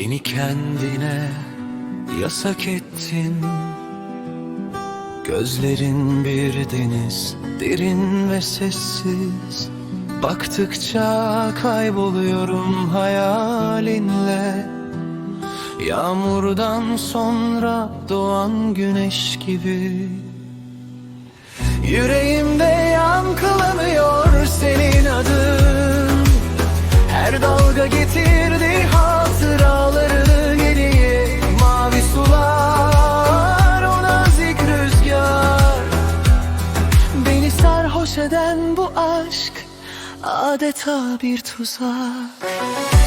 Beni kendine yasak ettin. Gözlerin bir deniz derin ve sessiz. Baktıkça kayboluyorum hayalinle. Yağmurdan sonra doğan güneş gibi. Yüreğimde yankılanıyor sarhoş eden bu aşk adeta bir tuzak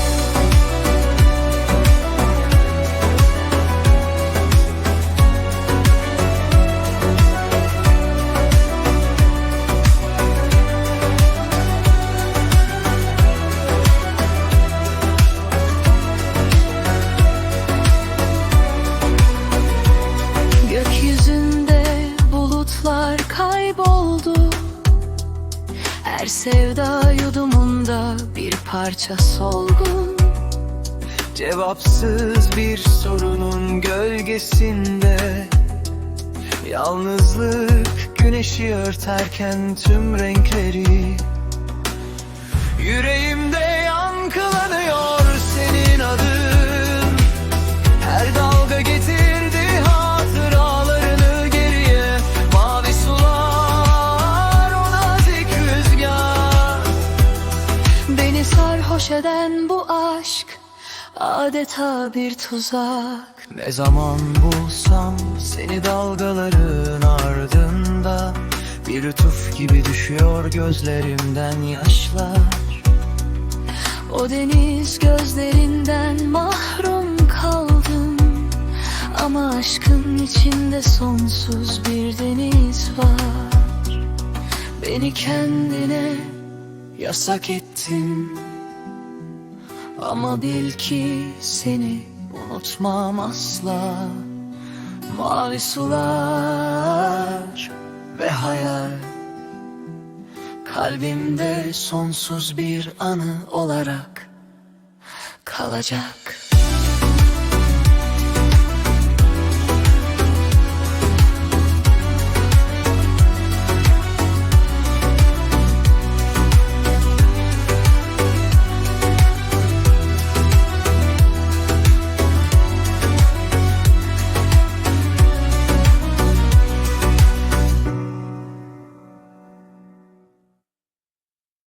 Her sevda yudumunda bir parça solgun. Cevapsız bir sorunun gölgesinde Yalnızlık güneşi örterken tüm renkleri sarhoş eden bu aşk adeta bir tuzak. Ne zaman bulsam seni dalgaların ardında Bir lütuf gibi düşüyor gözlerimden yaşlar. O deniz gözlerinden mahrum kaldım Ama aşkın içinde sonsuz bir deniz var. Beni kendine Yasak ettin ama bil ki seni unutmam asla. Mavi sular Ve hayal. Kalbimde sonsuz bir anı olarak kalacak